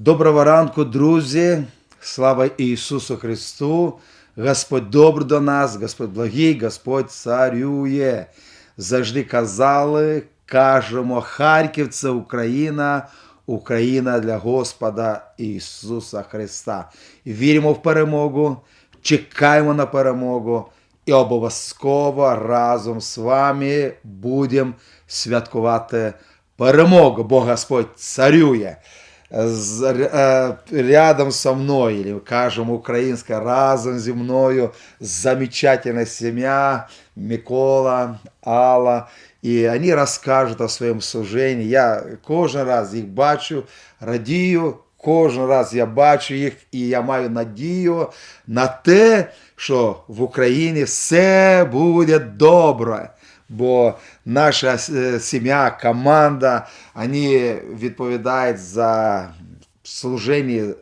Доброго ранку, друзі! Слава Ісусу Христу! Господь добр до нас, Господь благий, Господь царює. Завжди казали, кажемо, Харків це Україна, Україна для Господа Ісуса Христа. Віримо в перемогу, чекаємо на перемогу і обов'язково разом з вами будемо святкувати перемогу, бо Господь царює. Е, рядом со мною, или кажемо українська, разом зі мною замечательная семья Микола, Алла. І вони розкажуть о своєму служенні. Я кожен раз їх бачу, радію, кожен раз я бачу їх, і я маю надію на те, що в Україні все буде добре. Бо наша е, сім'я, команда, вони відповідають за служение,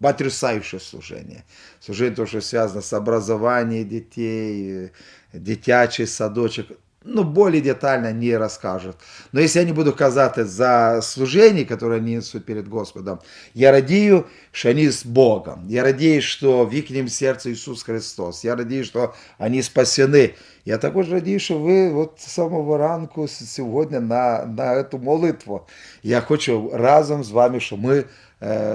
потрясающее служение. Служение, то, что связано с образованием детей, э, дитячий садочок. Ну, более детально не расскажут. Но если я не буду казати за служение, которое они несут перед Господом, я радію, що вони з Богом. Я радію, що в їхнім серці Ісус Христос. Я радію, що вони спасені. Я також радію, що ви от з самого ранку с- сьогодні на, на цю молитву. Я хочу разом з вами, щоб ми е,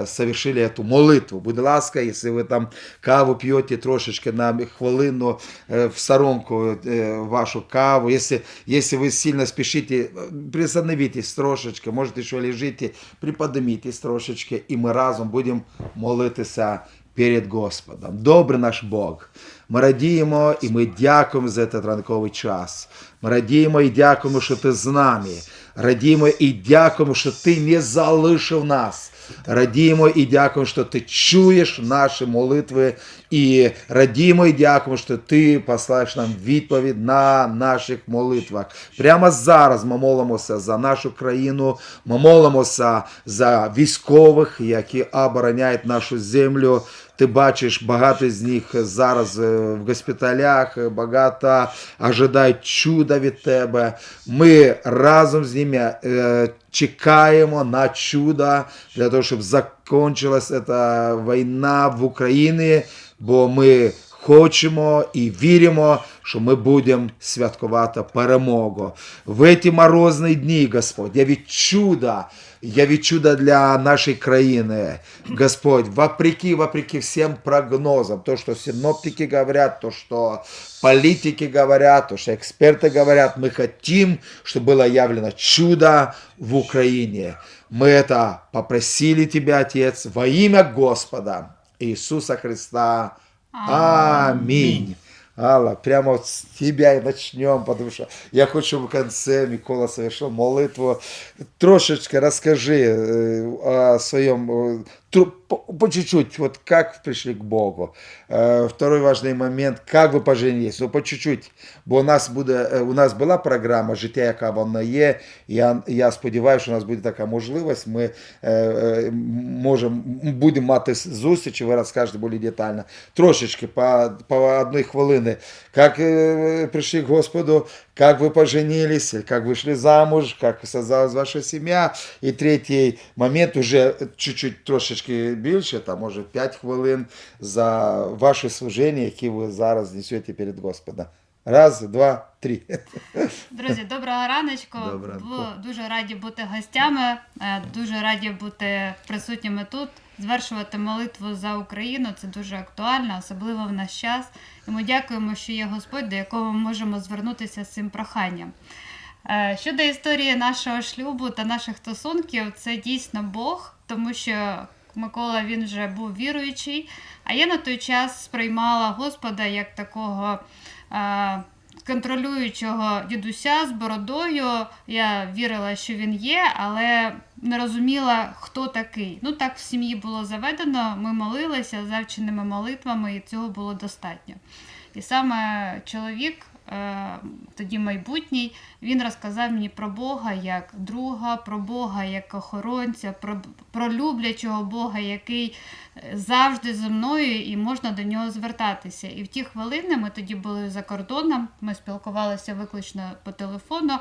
совершили эту молитву. Будь ласка, якщо ви там каву п'єте трошечки на хвилину е, в сторонку е, вашу каву, якщо, якщо ви сильно спішите, е, приостановитесь трошечки, можете що лежите, приподнимитесь трошечки, і ми разом будемо молитися перед Господом. Добрий наш Бог. Ми радіємо і ми дякуємо за цей ранковий час. Ми радіємо і дякуємо, що ти з нами. Радіємо і дякуємо, що ти не залишив нас. Радіємо і дякуємо, що ти чуєш наші молитви. І радіємо і дякуємо, що ти послаєш нам відповідь на наших молитвах. Прямо зараз ми молимося за нашу країну, ми молимося за військових, які обороняють нашу землю. Ти бачиш, багато з них зараз е, в госпіталях, е, багато ожидають чуда від тебе. Ми разом з ними е, чекаємо на чудо для того, щоб закончилася ця війна в Україні, бо ми хочемо і віримо, що ми будемо святкувати перемогу. В ці морозні дні, Господь, я від чуда, я від чуда для нашої країни. Господь, вопреки, вопреки всем прогнозам, то, что синоптики говорят, то, что политики говорят, то, что эксперты говорят, мы хотим, чтобы было явлено чудо в Украине. Мы это попросили Тебя, Отец, во имя Господа Иисуса Христа. Аминь. Алла, прямо с тебя и начнем, потому что я хочу в конце, Микола совершил молитву. Трошечки расскажи э, о своем, э, по, по чуть-чуть, вот как пришли к Богу. Э, Второй важный момент, как вы поженились, ну по чуть-чуть, бо у нас буде, е, у нас була програма «Життя, яка вона є». Я, я сподіваюся, що у нас буде така можливість, ми е, е, можемо, будемо мати зустріч, і ви розкажете більш детально. Трошечки, по, по одной хвилини, як е, прийшли к Господу, как вы поженились, как вышли замуж, как создалась ваша семья. І третій момент, уже чуть-чуть трошечки більше, там може 5 хвилин за ваше служення, яке ви зараз несете перед Господом. Раз, два, три. Друзі, доброго раночку. Доброго Дуже раді бути гостями, е, дуже раді бути присутніми тут, звершувати молитву за Україну. Це дуже актуально, особливо в наш час. І ми дякуємо, що є Господь, до якого ми можемо звернутися з цим проханням. Е, Щодо історії нашого шлюбу та наших стосунків, це дійсно Бог, тому що Микола він вже був віруючий, а я на той час сприймала Господа як такого. Контролюючого дідуся з бородою. Я вірила, що він є, але не розуміла, хто такий. Ну так в сім'ї було заведено. Ми молилися завченими молитвами, і цього було достатньо. І саме чоловік, тоді майбутній, він розказав мені про Бога як друга, про Бога як охоронця, про, про люблячого Бога, який е, завжди зі мною і можна до нього звертатися. І в ті хвилини ми тоді були за кордоном, ми спілкувалися виключно по телефону.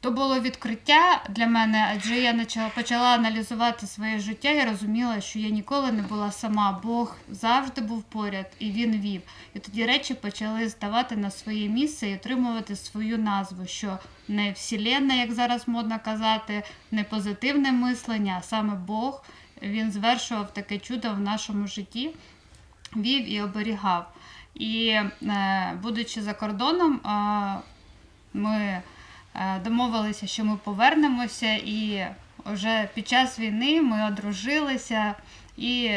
То було відкриття для мене, адже я почала, аналізувати своє життя і розуміла, що я ніколи не була сама. Бог завжди був поряд і він вів. І тоді речі почали ставати на своє місце і отримувати свою назву, що не вселенна, як зараз модно казати, не позитивне мислення, а саме Бог. Він звершував таке чудо в нашому житті, вів і оберігав. І е, будучи за кордоном, е, ми домовилися, що ми повернемося, і вже під час війни ми одружилися. І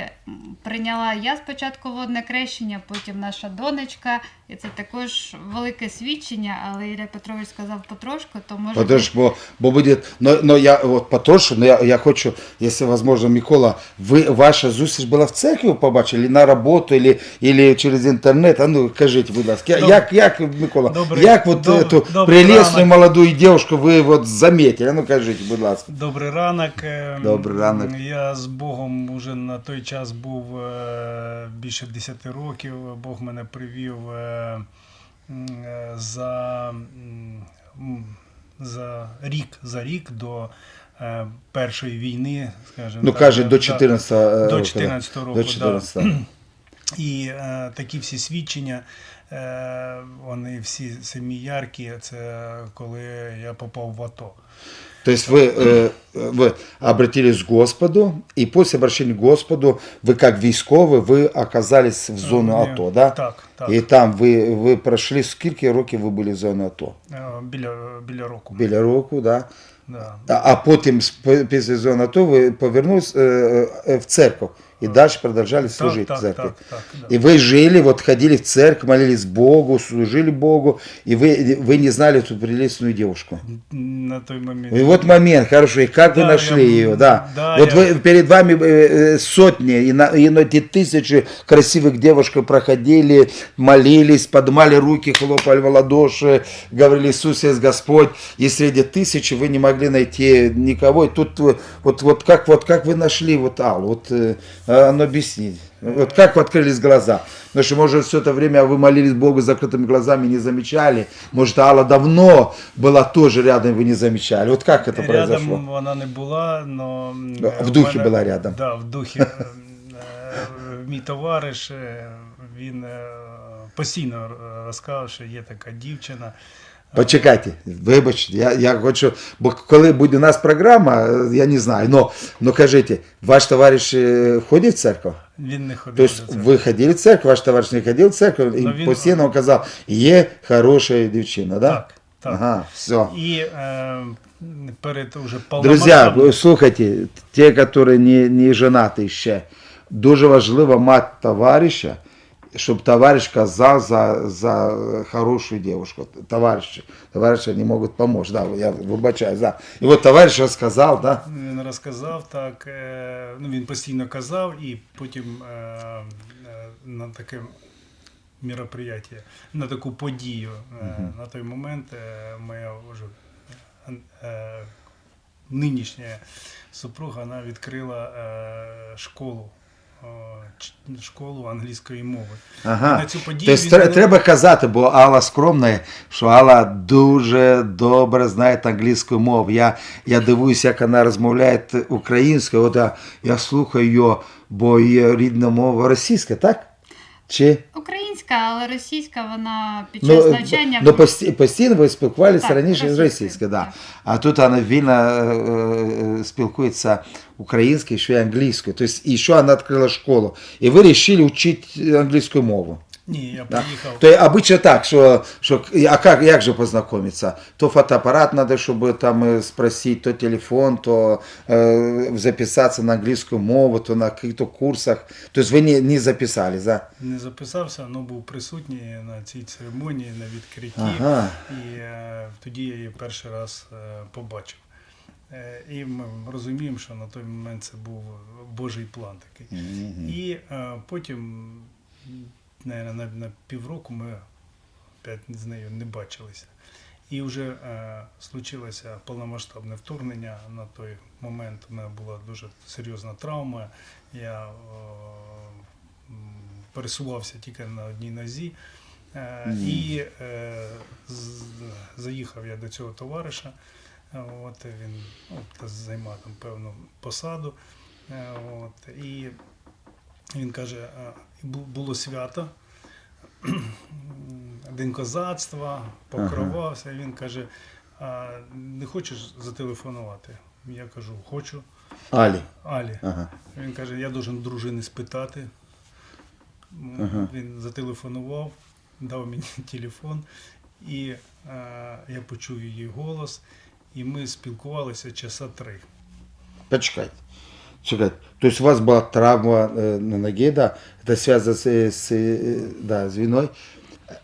прийняла я спочатку водне крещення, потім наша донечка. І це також велике свідчення, але Ілля Петрович сказав потрошку, то може Подожди, бо, бо будет, но, но я вот потрошу, но я, я хочу, если возможно, Микола, вы, ваша зустріч була в церкві ви побачили, на роботу, или, или через інтернет, а ну, кажіть, будь ласка, Доб- як, як, Микола, Добрий- як вот доб- эту ранок. молодую девушку ви вот заметили, а ну, кажіть, будь ласка. Добрий ранок. Е, Добрий ранок. Я з Богом уже на той час був е, більше 10 років. Бог мене привів е, е, за, за рік за рік до першої війни, скажімо Ну, так, каже, до 14 До року. 14 року, До да. І такі всі свідчення, вони всі самі яркі. Це коли я попав в АТО. То есть вы, э, вы обратились к Господу, и после обращения к Господу вы как військовый, вы оказались в зону Е, АТО, да? Так, так. І там ви, ви пройшли, скільки років ви були в зоні АТО? Е, Біля, біля року. Біля року, да? Да. А, а потім з- п- після зони АТО ви повернулись е, е, в церковь і далі продовжали служити так, в церкві. так, так, да. И вы жили, вот ходили в церковь, молились Богу, служили Богу, и вы, вы не знали эту прелестную девушку. На той момент. И вот момент, хорошо, и как вы Да, нашли я- ее, да. да, вот я- вы, перед вами э, э, сотни, и, на, и на эти тысячи красивых девушек проходили, молились, поднимали руки, хлопали в ладоши, говорили Иисус есть Господь, и среди тысячи вы не могли найти никого, и тут э, вот, вот, как, вот как вы нашли вот Аллу, вот э, а, ну объясните, вот как вы открылись глаза, потому что может все это время вы молились Богу с закрытыми глазами, не замечали, может Алла давно была тоже рядом, вы не замечали, вот как это произошло? Рядом вона не була, но м, Да, в у духі мене- була рядом. Да, в духі. Е, е, Мій товариш, е, він е, постійно е, розказував, що є така дівчина. Почекайте, вибачте, я, я хочу, бо коли буде у нас програма, я не знаю, но, но кажите, ваш товарищ е, ходить в церковь? Він не То ходив есть до ви ходили в церковь, ваш товариш не ходив в церковь, і Ну, він- постійно казав, є хороша дівчина, да? Так, так. Ага, все. І е, перед уже Друзья, повномасштабним- ви слухайте, ті, які не, не женаті ще, дуже важливо мати товариша, щоб товариш казав за, за хорошу девушку. Товарищи, товарищи не можуть допомогти. Да, я вибачаю, да. І от товариш розказав, да? Він розказав так, е, ну він постійно казав, і потім е, е, на таке мероприятие, на таку подію. е, На той момент моя вже нинішня супруга вона відкрила школу. Е, Школу англійської мови. Ага. на цю подію Тобто він треба казати, бо Алла скромна, що Алла дуже добре знає англійську мову. Я, я дивуюся, як вона розмовляє українською. От я, я слухаю її, бо її рідна мова російська, так? Чи? українська, але російська вона під час Ну, навчання ну пості- постійно ви спілкувалися Так, раніше російською, російською, да. так. а тут вона вільно е, е, спілкується українською, ще й англійською. Тобто, і ще вона відкрила школу. І ви вирішили вчити англійську мову. Ні, я Да. приїхав. То есть обычно так, что, что а как, як же познакомиться? То фотоаппарат надо, чтобы там э, спросить, то телефон, то э, записаться на английскую мову, то на каких-то курсах. То есть вы не, не записались, да? Не записався, але був присутній на цій церемонії, на відкритті. Ага. І е, тоді я її перший раз е, побачив. Е, і ми розуміємо, що на той момент це був Божий план такий. І е, потім, наверное, на, на півроку ми опять з нею не бачилися. І вже е, случилося повномасштабне вторгнення. На той момент у мене була дуже серйозна травма. Я е, пересувався тільки на одній нозі. Е, І е, з- заїхав я до цього товариша. От він ну, займав там певну посаду. Е, От, і він каже, а, було свято, День козацтва, покровався. Він каже, а не хочеш зателефонувати? Я кажу, хочу. Алі. Алі. Ага. Він каже, я должен дружини спитати. Ага. Він зателефонував, дав мені телефон, і е, я почув її голос, і ми спілкувалися часа три. Почекайте. Чекайте. То есть у вас была травма э, на ноге, да? Это связано с, с, э, да, з війною.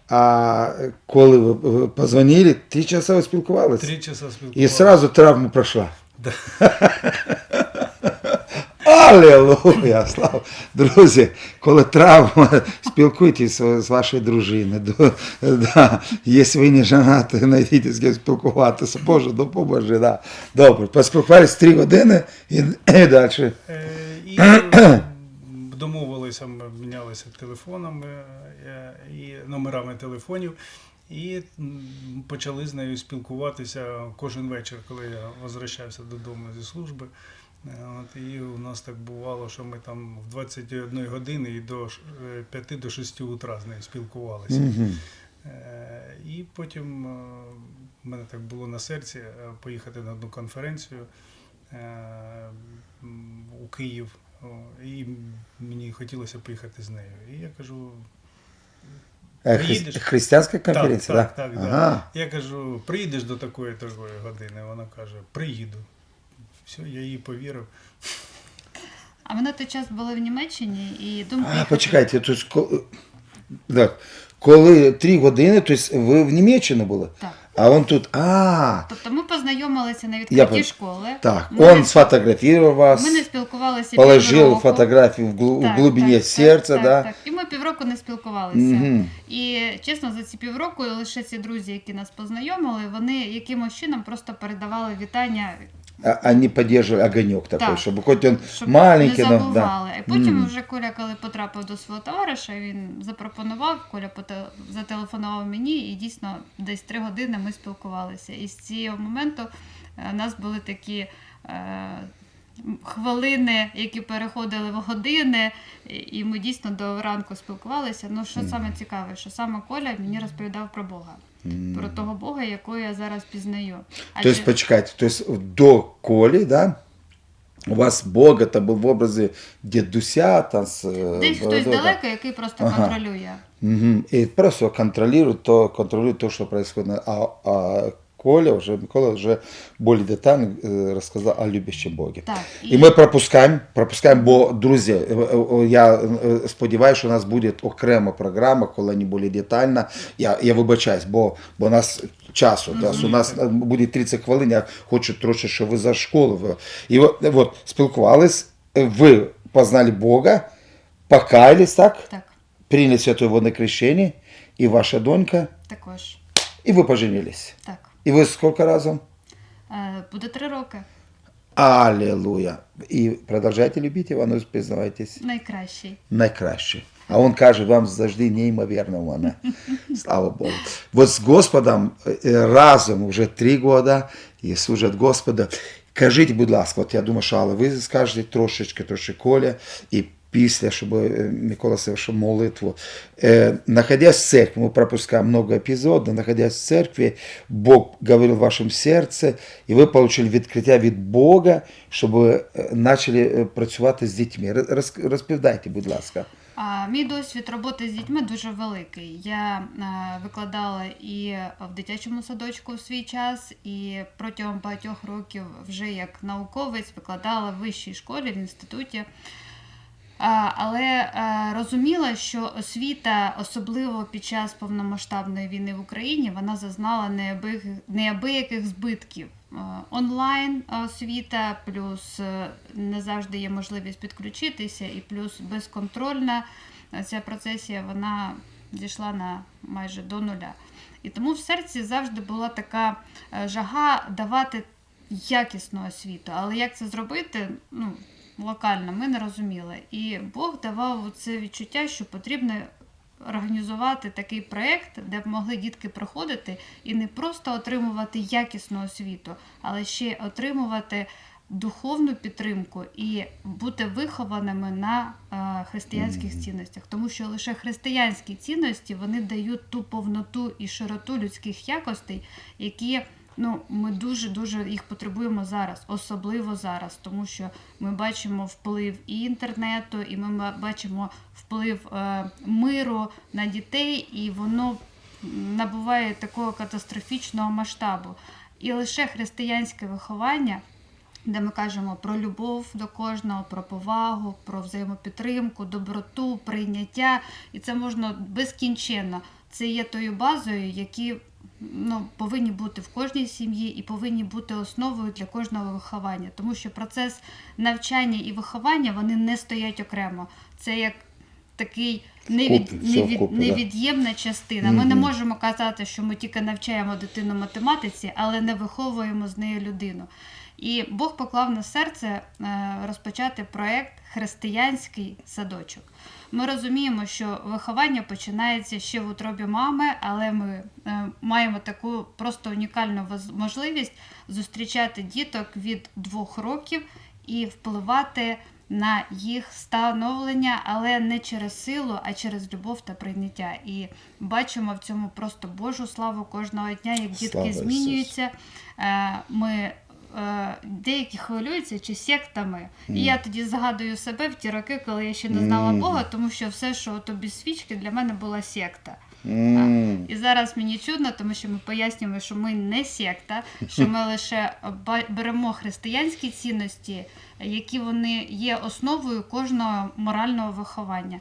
А коли ви, ви позвонили, три часа ви спілкувалися? Три часа І спілкувалися. сразу травма пройшла. Да. Аллилуйя! Слава! Друзі, коли травма, спілкуйтесь з вашою дружиною. Да. Якщо ви не женаті, знайдіть з ким спілкуватися. Боже, допоможи. Да. Добре, поспілкувалися три години і, і далі. Е, І домовилися, мінялися телефонами е, і номерами телефонів. І почали з нею спілкуватися кожен вечір, коли я возвращався додому зі служби. Е, От, і у нас так бувало, що ми там в 21 години і до ш- е, 5 до 6 утра з нею спілкувалися. Е, І потім в мене так було на серці поїхати на одну конференцію у Київ. І мені хотілося поїхати з нею. І я кажу, Приїдеш? Християнська конференція, так, да? так, так, Ага. я кажу, приїдеш до такої такої години. Вона каже, приїду. Все, я їй повірив. А ми на той час були в Німеччині і думки. А, почекайте, то есть, коли, так, коли три години, то есть ви в Німеччині були? Так. А он тут, а, Тобто ми познайомилися на Я відкритті школи. так, Ми он не- сфотографировал вас, Ми не спілкувалися положил півроку. фотографию в, глу- в глубине сердца, так, да? Так, І ми півроку не спілкувалися. Мгм. І чесно, за ці півроку лише ці друзі, які нас познайомили, вони якимось чином просто передавали вітання, А, Они поддерживали огонек такой, Так. чтобы хоть он щоб маленький, не но, да. забували. І потім Мгм. вже Коля, коли потрапив до свого товариша, він запропонував, Коля зателефонував мені, і дійсно десь три години ми спілкувалися. І з цього моменту е, у нас були такі. е, Хвилини, які переходили в години, і- і ми дійсно до ранку спілкувалися. Ну що саме цікаве, що саме Коля мені розповідав про Бога, про того Бога, якого я зараз пізнаю. То есть, почекайте, то есть до Коли, да, у вас Бог это был в образе дедуся, там с... э, десь хтось бородой, да. далеко, який просто Ага. контролює. Мгм. И просто контролирует то, контролирует то, что происходит. на- А, а Коля уже, Микола уже более детально э, рассказал о любящем Боге. Так, І ми пропускаємо, пропускаємо, бо, друзі, е, е, я е, сподіваюся, що у нас буде окрема програма, коли не більш детально. Я, я вибачаюсь, бо, бо у нас часу, у нас, у нас е, буде 30 хвилин, я хочу трошки, щоб ви за школу. ви- І от, от спілкувались, е, ви познали Бога, покаялись, так? Так, Приняли святое водное крещение, и ваша донька, також. и вы поженились. Так. И вы сколько разом? Е, Буде три роки. Аллилуйя. И продолжайте любить его, ну, признавайтесь. Найкращий. найкраще. А он каже вам завжди неймовірно мене. Слава Богу. Вот з Господом е, разом вже три года і служать Господа. Кажіть, будь ласка, от я думаю, що але ви скажете трошечки, трошки Коля, і після, щоб е, Микола совершил молитву. Е, находясь в церкви, мы пропускаем много эпизодов, находясь в церкви, Бог говорил в вашем сердце, і ви получили відкриття від Бога, щоб почали е, працювати з дітьми. Роз- Розповідайте, будь ласка. Мій досвід роботи з дітьми дуже великий. Я викладала і в дитячому садочку в свій час, і протягом багатьох років вже як науковець викладала в вищій школі в інституті. Але е, розуміла, що освіта, особливо під час повномасштабної війни в Україні, вона зазнала неабияких, збитків. Е, Онлайн освіта, плюс е, не завжди є можливість підключитися, і плюс безконтрольна ця процесія вона зійшла на майже до нуля. І тому в серці завжди була така жага давати якісну освіту. Але як це зробити? Ну, локально ми не розуміли. І Бог давав це відчуття, що потрібно організувати такий проєкт, де б могли дітки приходити і не просто отримувати якісну освіту, але ще й отримувати духовну підтримку і бути вихованими на е, християнських цінностях, тому що лише християнські цінності вони дають ту повноту і широту людських якостей, які ну ми дуже дуже їх потребуємо зараз, особливо зараз, тому що ми бачимо вплив і інтернету, і ми бачимо вплив е, миру на дітей, і воно набуває такого катастрофічного масштабу. І лише християнське виховання де ми кажемо про любов до кожного, про повагу, про взаємопідтримку, доброту, прийняття. І це можна безкінченно. Це є тою базою, які ну, повинні бути в кожній сім'ї і повинні бути основою для кожного виховання. Тому що процес навчання і виховання вони не стоять окремо. Це як такий невід, все невід, да. невід'ємна частина. Ми не можемо казати, що ми тільки навчаємо дитину математиці, але не виховуємо з нею людину. І Бог поклав на серце е, розпочати проект Християнський садочок. Ми розуміємо, що виховання починається ще в утробі мами, але ми е, маємо таку просто унікальну можливість зустрічати діток від двох років і впливати на їх становлення, але не через силу, а через любов та прийняття. І бачимо в цьому просто Божу славу кожного дня, як дітки Слава змінюються. Е, Ми деякі хвилюються чи сектами. І я тоді згадую себе в ті роки, коли я ще не знала Мгм. Бога, тому що все, що тобі свічки, для мене була секта. М. І зараз мені чудно, тому що ми пояснюємо, що ми не секта, що ми лише беремо християнські цінності, які вони є основою кожного морального виховання.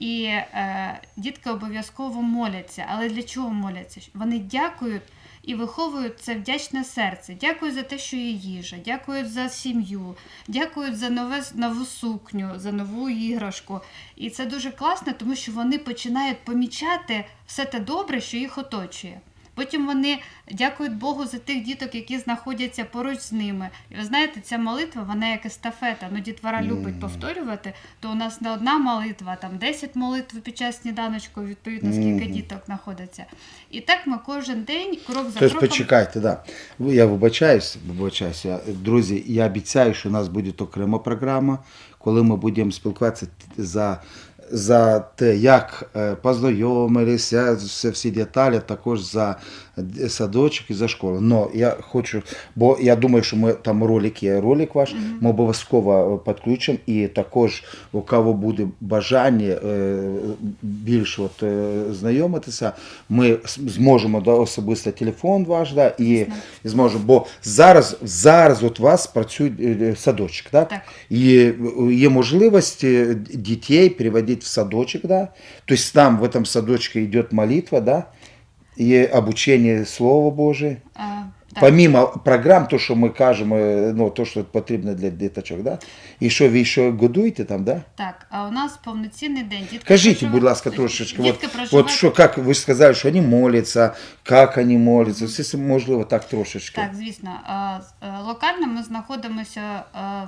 І е, дітки обов'язково моляться. Але для чого моляться? Вони дякують і виховують це вдячне серце. Дякую за те, що є їжа, дякую за сім'ю, дякую за нове, нову сукню, за нову іграшку. І це дуже класно, тому що вони починають помічати все те добре, що їх оточує. Потім вони дякують Богу за тих діток, які знаходяться поруч з ними. І ви знаєте, ця молитва, вона як естафета. Ну, дітвора любить повторювати, то у нас не одна молитва, там 10 молитв під час сніданочку, відповідно, скільки діток знаходиться. І так ми кожен день, крок за Тобто кроком. почекайте, да. Я вибачаюсь, вибачаюсь. Я, друзі, я обіцяю, що у нас буде окрема програма, коли ми будемо спілкуватися за, за те, як е, познайомилися, всі деталі, також за садочок і за школу. Но я хочу, бо я думаю, що ми там ролик є, ролик ваш, ми обов'язково е, підключимо. І також, у кого буде бажання е, більш от, е, знайомитися, ми зможемо да, особисто телефон ваш, да, і, зможемо. Бо зараз, зараз от у вас працює садочок, так? Так. І є можливість дітей переводити в садочок, да? тобто там в этом садочке йде молитва, да? Є обучення Слова Боже. Так. Помимо програм, то, що ми кажемо, е, ну, то, що потрібно для діточок, да? і що ви ще годуєте там, да? Так, а у нас повноцінний день. Дітки Скажите, проживають- будь ласка, трошечки, Дітки вот, проживають- вот что, как вы сказали, что они молятся, как они молятся, все можливо так трошечки. Так, звісно. Локально ми знаходимося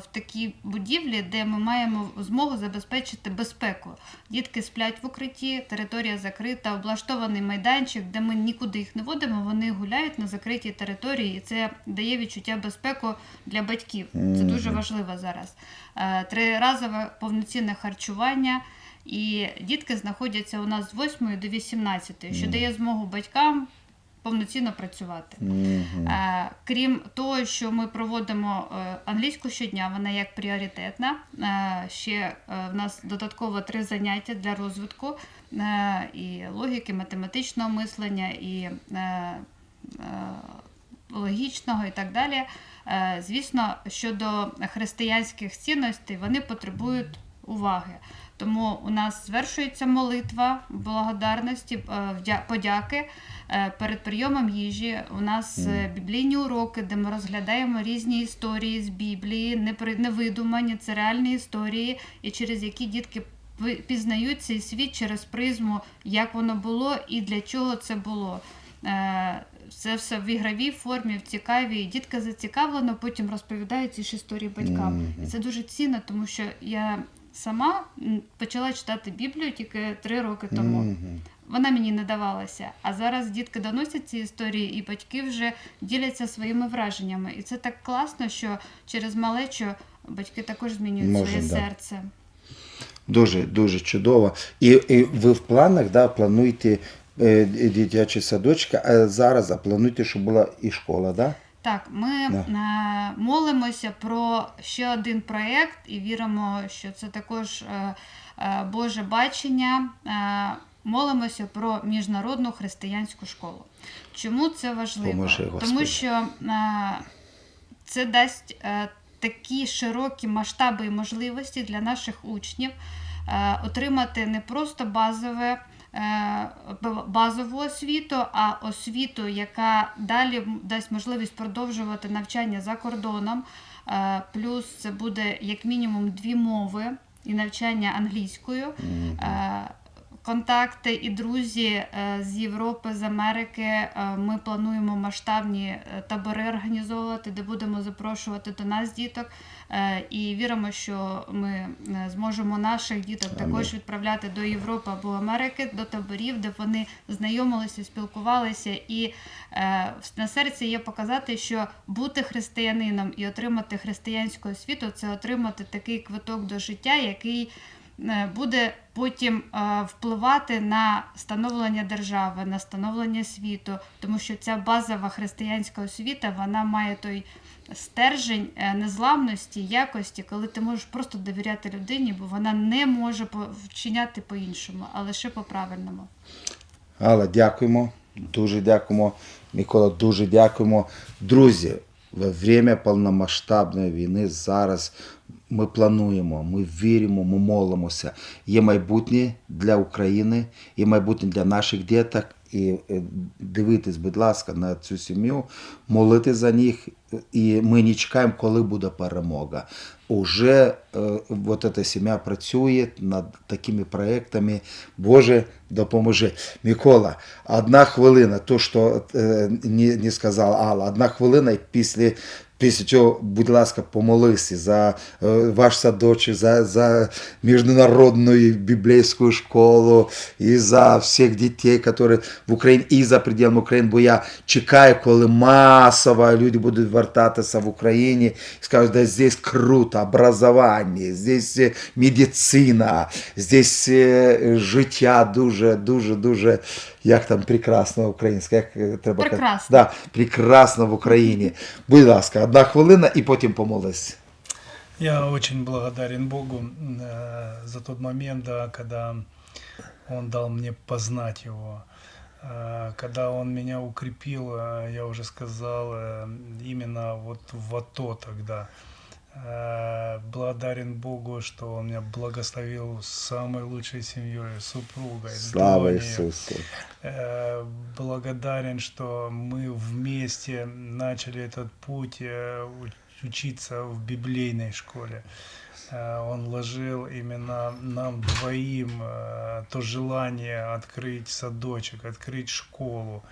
в такій будівлі, де ми маємо змогу забезпечити безпеку. Дітки сплять в укритті, територія закрита, облаштований майданчик, де ми нікуди їх не водимо. Вони гуляють на закритій території, і це дає відчуття безпеку для батьків. Це дуже важливо зараз. Е, Триразове повноцінне харчування. І дітки знаходяться у нас з 8 до 18, що дає змогу батькам повноцінно працювати. Е, Крім того, що ми проводимо е, англійську щодня, вона як пріоритетна. Ще в нас додатково три заняття для розвитку і логіки, математичного мислення, і логічного і так далі. Е, Звісно, щодо християнських цінностей, вони потребують уваги. Тому у нас звершується молитва благодарності, е, подяки е, перед прийомом їжі. У нас біблійні уроки, де ми розглядаємо різні історії з Біблії, не при- не видумані, це реальні історії, і через які дітки пізнають цей світ через призму, як воно було і для чого це було. Це все в ігровій формі, в цікавій. Дітка зацікавлено, потім розповідають ці ж історії батькам. І це дуже цінно, тому що я сама почала читати Біблію тільки три роки тому. Мгм. Вона мені не давалася. А зараз дітки доносять ці історії, і батьки вже діляться своїми враженнями. І це так класно, що через малечу батьки також змінюють Може, своє да. серце. Дуже дуже чудово. І, і ви в планах да, плануєте е, дитячий садочок, а зараз а плануєте, щоб була і школа, да? Так, ми Да. е, молимося про ще один проєкт і віримо, що це також е, Боже бачення. Молимося про міжнародну християнську школу. Чому це важливо? Поможи, Тому що це дасть такі широкі масштаби і можливості для наших учнів отримати не просто базове. Е, Базову освіту, а освіту, яка далі дасть можливість продовжувати навчання за кордоном. Е, Плюс це буде як мінімум дві мови і навчання англійською. Е, Контакти і друзі е, з Європи, з Америки. е, Ми плануємо масштабні е, табори організовувати, де будемо запрошувати до нас діток. І віримо, що ми зможемо наших діток також відправляти до Європи або Америки, до таборів, де вони знайомилися, спілкувалися. І на серці є показати, що бути християнином і отримати християнську освіту це отримати такий квиток до життя, який буде потім е, впливати на становлення держави, на становлення світу, тому що ця базова християнська освіта вона має той стержень е, незламності, якості, коли ти можеш просто довіряти людині, бо вона не може вчиняти по-іншому, а лише по-правильному. Алла, дякуємо. Дуже дякуємо. Микола, дуже дякуємо. Друзі, во время повномасштабної війни зараз ми плануємо, ми віримо, ми молимося. Є майбутнє для України, є майбутнє для наших діток. І е, дивитись, будь ласка, на цю сім'ю, молити за них. І ми не чекаємо, коли буде перемога. Уже е, вот эта сім'я працює над такими проектами. Боже, допоможи. Микола, одна хвилина, то, що е, не, не сказала Алла, одна хвилина і після. Після цього, будь ласка, помолися за е, ваш садочок, за, за міжнародну біблійську школу і за всіх дітей, які в Україні і за пределами України. Бо я чекаю, коли масово люди будуть вертатися в Україні і скажуть, да здесь круто, образування, здесь е, медицина, здесь е, життя дуже, дуже, дуже, як там прекрасно українське, як е, треба казати? Прекрасно. Да, прекрасно в Україні. Будь ласка, одна хвилина і потім помолись. Я очень благодарен Богу э, за тот момент, да, когда Он дал мне познать Его, Э, когда Он меня укрепил, э, я уже сказал, э, именно вот в АТО тогда. Э, Благодарен Богу, что Он меня благословил самой лучшей семьей, супругой, Слава. Ісусу. Э, благодарен, что мы вместе начали этот путь э, уч- учиться в библейной школе. Э, Он вложил именно нам двоим э, то желание открыть садочек, открыть школу.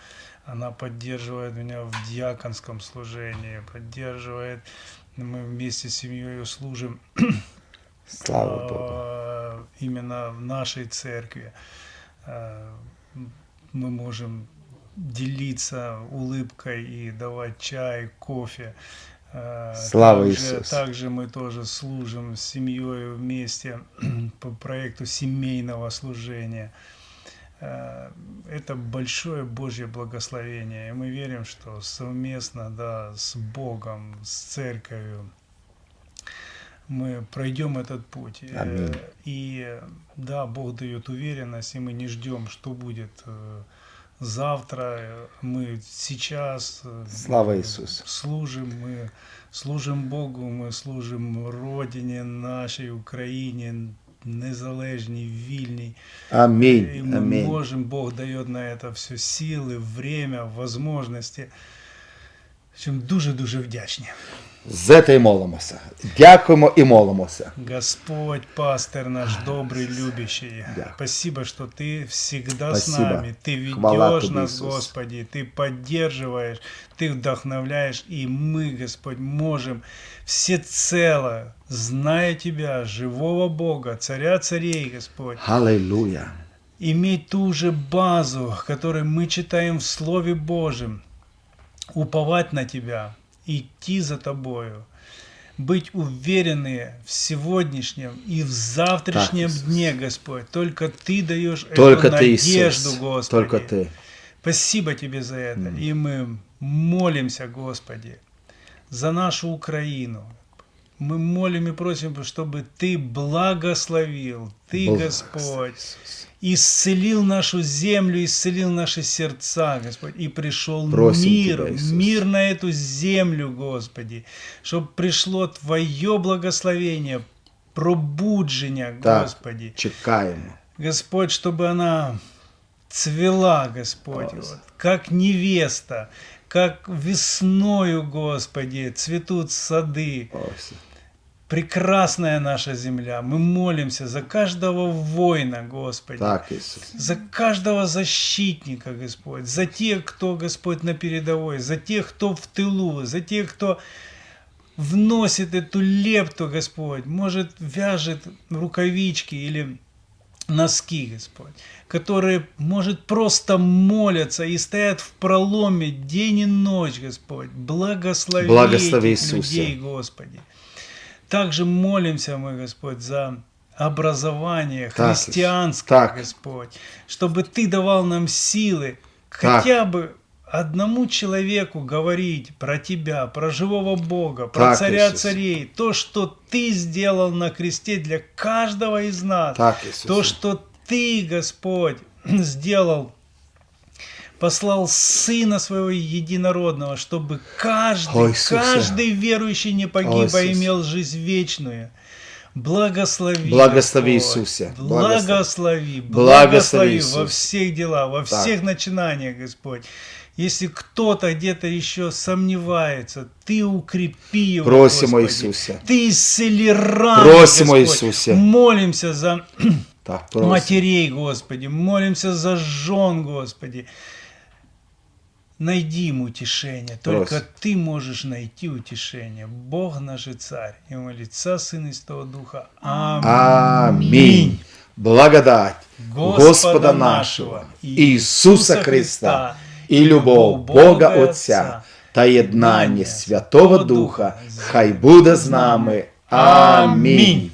Она поддерживает меня в диаконском служении, поддерживает. Мы вместе с семьей служим Слава Богу. э, именно в нашей церкви м- мы можем делиться улыбкой и давать чай, кофе. Э, Слава также, Иисусу. Также мы тоже служим с семьей вместе по проекту семейного служения. Э, Это большое Божье благословение, и мы верим, что совместно да, с Богом, с церковью, мы пройдем этот путь. Э, Аминь. И да, Бог дает уверенность, и мы не ждем, что будет э, завтра. Мы сейчас Слава Иисусу. служим, мы служим Богу, мы служим Родине нашей, Украине, незалежній, вільні І Амінь. ми Амінь. можем, Бог дает на это все силы, время, возможности. Чим дуже-дуже вдячні. За це й молимося. Дякуємо і молимося. Господь, пастор наш добрый, любящий, Да. спасибо, что Ты всегда с Спасибо. нами. Ты ведешь Тебе, нас, Иисус. Господи, Ты поддерживаешь, Ты вдохновляешь, и мы, Господь, можем всецело, зная Тебя, живого Бога, Царя царей, Господь, Аллилуйя. иметь ту же базу, которую мы читаем в Слове Божьем, уповать на Тебя, идти за Тобою, быть уверены в сегодняшнем и в завтрашнем Так, Иисус. дне, Господь. Только Ты даешь Только эту Ты, надежду, Иисус. Господи. Только Ты. Спасибо Тебе за это. И мы молимся, Господи, за нашу Украину. Мы молим и просим, чтобы Ты благословил, Ты, Господь, исцелил нашу землю, исцелил наши сердца, Господь, и пришел Просим мир, Тебя, Иисус. мир на эту землю, Господи, чтобы пришло Твое благословение, пробудження, Так. Господи. Чекаємо. Господь, чтобы она цвела, Господь, Ось. вот, как невеста, как весною, Господи, цветут сады. Ось. Прекрасная наша земля. Мы молимся за каждого воина, Господи. Так. За каждого защитника, Господь, за тех, кто, Господь, на передовой, за тех, кто в тылу, за тех, кто вносит эту лепту, Господь, может, вяжет рукавички или носки, Господь, которые, может, просто молятся и стоят в проломе день и ночь, Господь. Благослови, Благослови, этих Иисусе. людей, Господи. Также молимся мы, Господь, за образование Так, христианское, так. Господь, чтобы Ты давал нам силы Так. хотя бы одному человеку говорить про Тебя, про живого Бога, про Так, Царя Иисус. Царей, то, что Ты сделал на кресте для каждого из нас, Так, то, что Ты, Господь, сделал, послал Сына Своего Единородного, чтобы каждый, О, Иисусе. каждый верующий не погиб, а имел жизнь вечную. Благослови, Благослови, Господь. Иисусе. Благослови, Благослови, благослови во всех делах, во Так. всех начинаниях, Господь. Если кто-то где-то еще сомневается, Ты укрепи его, Просимо, Господи. Иисусе. Ты исцели раны, Просимо, Господь. Иисусе. Молимся за Так, матерей, Господи, молимся за жен, Господи Найди им утешение. Только Просим. Ты можешь найти утешение. Бог наш и Царь. И во Лица Сына и Святого Духа. Аминь. Амінь. Благодать Господа Господа нашого, нашого, Ісуса Ісуса Христа, Христа, і і любов любов Бога Бога Отця Отця, та єднання Святого Духа, хай буде з нами. Амінь.